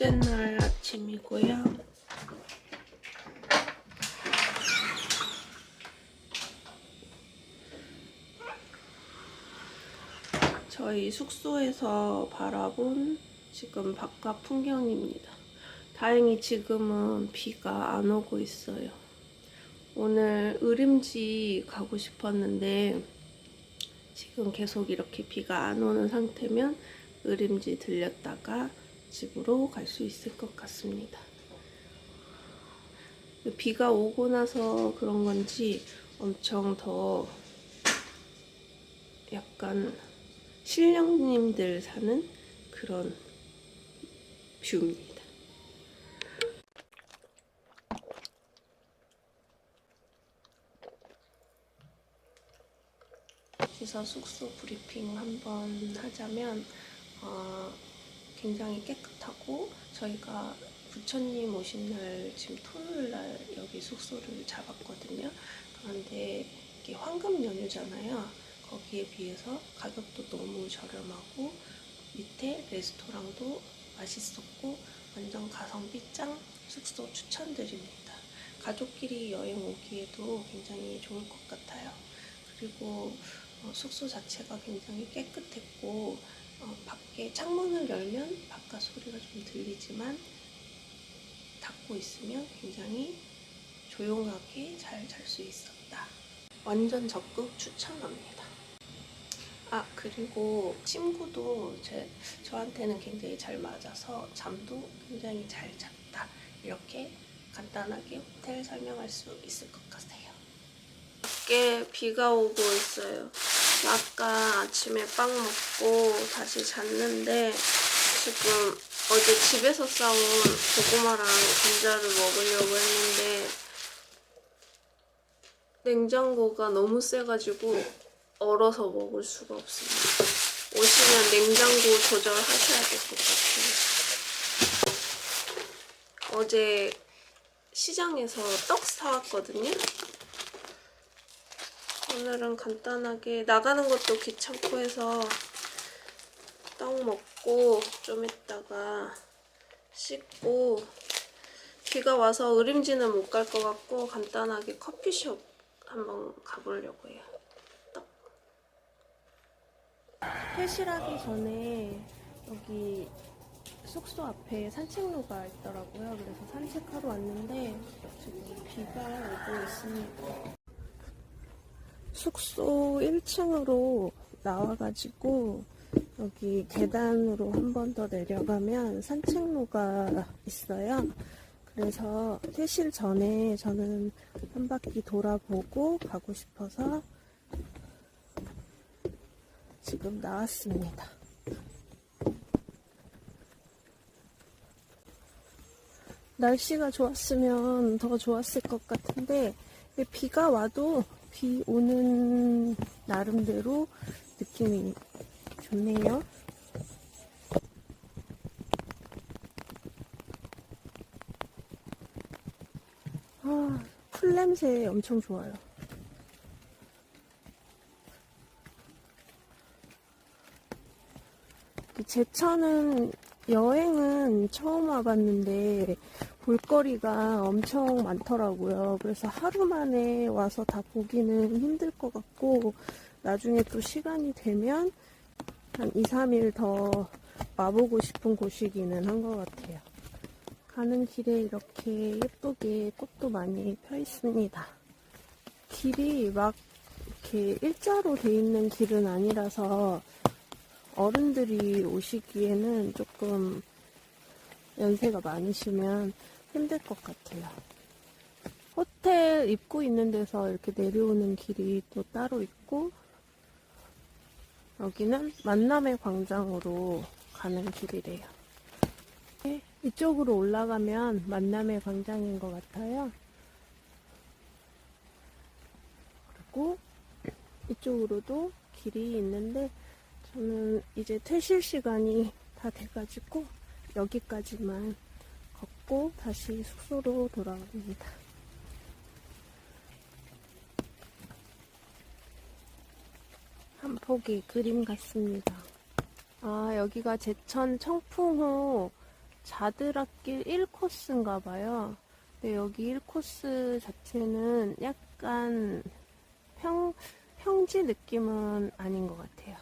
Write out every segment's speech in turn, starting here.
둘째 날 아침이고요. 저희 숙소에서 바라본 지금 바깥 풍경입니다. 다행히 지금은 비가 안 오고 있어요. 오늘 의림지 가고 싶었는데 지금 계속 이렇게 비가 안 오는 상태면 의림지 들렸다가 집으로 갈 수 있을 것 같습니다. 비가 오고 나서 그런 건지 엄청 더 약간 신령님들 사는 그런 뷰입니다. 여기서 숙소 브리핑 한번 하자면 어, 굉장히 깨끗하고 저희가 부처님 오신 날 지금 토요일 날 여기 숙소를 잡았거든요. 그런데 이게 황금 연휴잖아요. 거기에 비해서 가격도 너무 저렴하고 밑에 레스토랑도 맛있었고 완전 가성비 짱 숙소 추천드립니다. 가족끼리 여행 오기에도 굉장히 좋을 것 같아요. 그리고 어, 숙소 자체가 굉장히 깨끗했고 어, 밖에 창문을 열면 바깥 소리가 좀 들리지만 닫고 있으면 굉장히 조용하게 잘 잘 수 있었다. 완전 적극 추천합니다. 아 그리고 침구도 제 저한테는 굉장히 잘 맞아서 잠도 굉장히 잘 잤다. 이렇게 간단하게 호텔 설명할 수 있을 것 같아요. 밖에 비가 오고 있어요. 아까 아침에 빵 먹고 다시 잤는데 지금 어제 집에서 싸온 고구마랑 감자를 먹으려고 했는데 냉장고가 너무 세가지고 얼어서 먹을 수가 없습니다. 오시면 냉장고 조절하셔야 될 것 같아요. 어제 시장에서 떡 사왔거든요. 오늘은 간단하게 나가는 것도 귀찮고 해서 떡 먹고 좀 있다가 씻고 비가 와서 의림지는 못 갈 것 같고 간단하게 커피숍 한번 가보려고 해요. 떡. 회실하기 전에 여기 숙소 앞에 산책로가 있더라고요. 그래서 산책하러 왔는데 지금 비가 오고 있습니다. 숙소 1층으로 나와가지고 여기 계단으로 한 번 더 내려가면 산책로가 있어요. 그래서 퇴실 전에 저는 한 바퀴 돌아보고 가고 싶어서 지금 나왔습니다. 날씨가 좋았으면 더 좋았을 것 같은데 비가 와도 비 오는 나름대로 느낌이 좋네요. 아, 풀 냄새 엄청 좋아요. 제천은 여행은 처음 와봤는데 볼거리가 엄청 많더라고요. 그래서 하루 만에 와서 다 보기는 힘들 것 같고 나중에 또 시간이 되면 한 2, 3일 더 와보고 싶은 곳이기는 한 것 같아요. 가는 길에 이렇게 예쁘게 꽃도 많이 펴 있습니다. 길이 막 이렇게 일자로 돼 있는 길은 아니라서 어른들이 오시기에는 조금 연세가 많으시면 힘들 것 같아요. 호텔 입구 있는 데서 이렇게 내려오는 길이 또 따로 있고 여기는 만남의 광장으로 가는 길이래요. 네, 이쪽으로 올라가면 만남의 광장인 것 같아요. 그리고 이쪽으로도 길이 있는데 저는 이제 퇴실 시간이 다 돼가지고 여기까지만 걷고 다시 숙소로 돌아옵니다. 한 폭의 그림 같습니다. 아, 여기가 제천 청풍호 자드락길 1코스인가 봐요. 근데 여기 1코스 자체는 약간 평, 평지 느낌은 아닌 것 같아요.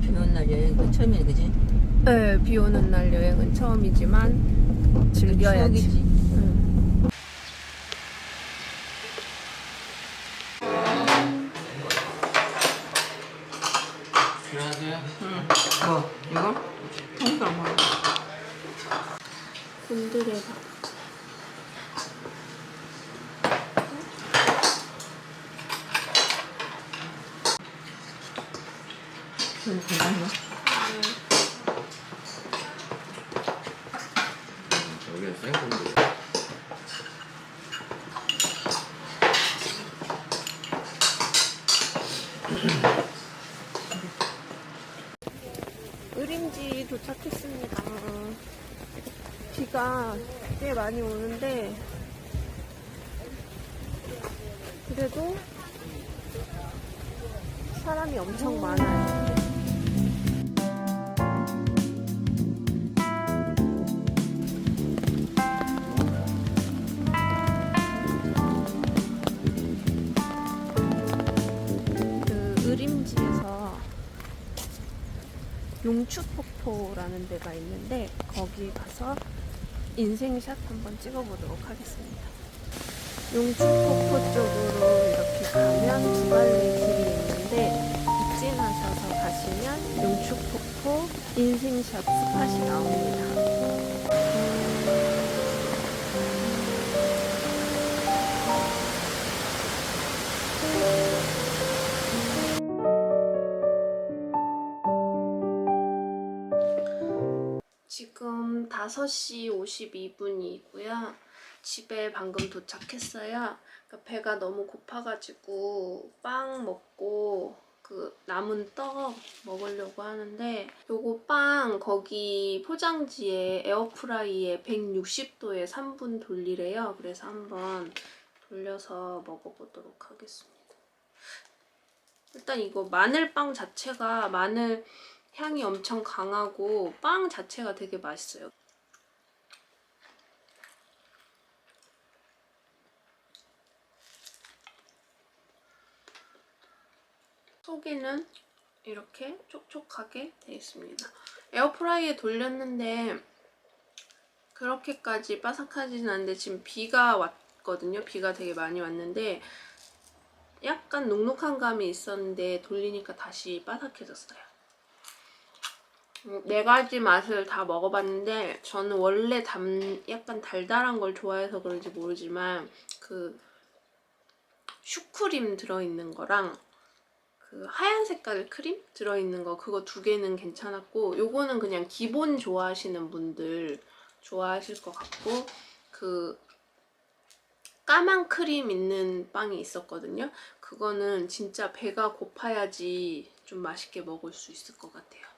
비 오는 날 여행 그 처음이네 그지? 네, 비 오는 날 여행은 처음이지만 즐겨야지. 추억이지. 응. 안녕하세요. 뭐 이거? 통닭 뭐? 곤드레 의림지 도착했습니다. 비가 꽤 많이 오는데 그래도 사람이 엄청 많아요. 용추폭포라는 데가 있는데 거기 가서 인생샷 한번 찍어보도록 하겠습니다. 용추폭포 쪽으로 이렇게 가면 두 갈래 길이 있는데 직진하셔서 가시면 용추폭포 인생샷 스팟이 나옵니다. 지금 5시 52분이고요. 집에 방금 도착했어요. 그러니까 배가 너무 고파가지고 빵 먹고 그 남은 떡 먹으려고 하는데 요거 빵 거기 포장지에 에어프라이에 160도에 3분 돌리래요. 그래서 한번 돌려서 먹어보도록 하겠습니다. 일단 이거 마늘빵 자체가 마늘 향이 엄청 강하고 빵 자체가 되게 맛있어요. 속에는 이렇게 촉촉하게 되어 있습니다. 에어프라이에 돌렸는데 그렇게까지 바삭하지는 않은데 지금 비가 왔거든요. 비가 되게 많이 왔는데 약간 눅눅한 감이 있었는데 돌리니까 다시 바삭해졌어요. 음, 네 가지 맛을 다 먹어봤는데 저는 원래 담 약간 달달한 걸 좋아해서 그런지 모르지만 그 슈크림 들어있는 거랑 그 하얀 색깔 크림 들어있는 거 그거 두 개는 괜찮았고 요거는 그냥 기본 좋아하시는 분들 좋아하실 것 같고 그 까만 크림 있는 빵이 있었거든요. 그거는 진짜 배가 고파야지 좀 맛있게 먹을 수 있을 것 같아요.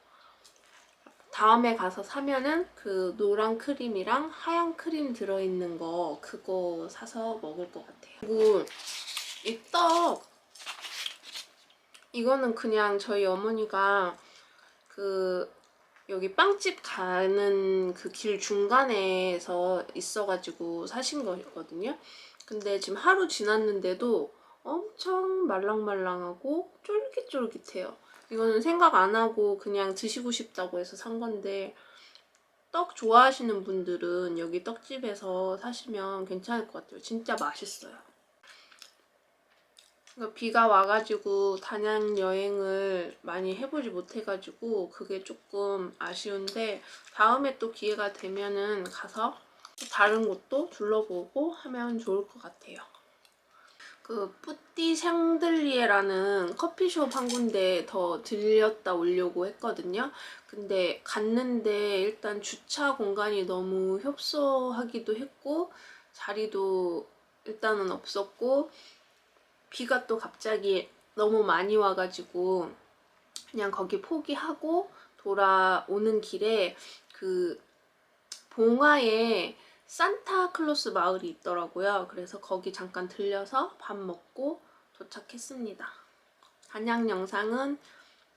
다음에 가서 사면은 그 노란 크림이랑 하얀 크림 들어있는 거 그거 사서 먹을 것 같아요. 그리고 이 떡 이거는 그냥 저희 어머니가 그 여기 빵집 가는 그 길 중간에서 있어가지고 사신 거거든요. 근데 지금 하루 지났는데도 엄청 말랑말랑하고 쫄깃쫄깃해요. 이거는 생각 안 하고 그냥 드시고 싶다고 해서 산 건데 떡 좋아하시는 분들은 여기 떡집에서 사시면 괜찮을 것 같아요. 진짜 맛있어요. 그러니까 비가 와가지고 단양 여행을 많이 해보지 못해가지고 그게 조금 아쉬운데 다음에 또 기회가 되면은 가서 또 다른 곳도 둘러보고 하면 좋을 것 같아요. 그 뿌띠 샹들리에라는 커피숍 한 군데 더 들렸다 오려고 했거든요. 근데 갔는데 일단 주차 공간이 너무 협소하기도 했고 자리도 일단은 없었고 비가 또 갑자기 너무 많이 와가지고 그냥 거기 포기하고 돌아오는 길에 그 봉화에 산타클로스 마을이 있더라고요. 그래서 거기 잠깐 들려서 밥 먹고 도착했습니다. 단양 영상은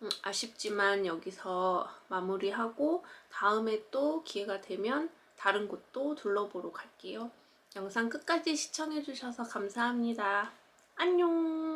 음, 아쉽지만 여기서 마무리하고 다음에 또 기회가 되면 다른 곳도 둘러보러 갈게요. 영상 끝까지 시청해주셔서 감사합니다. 안녕!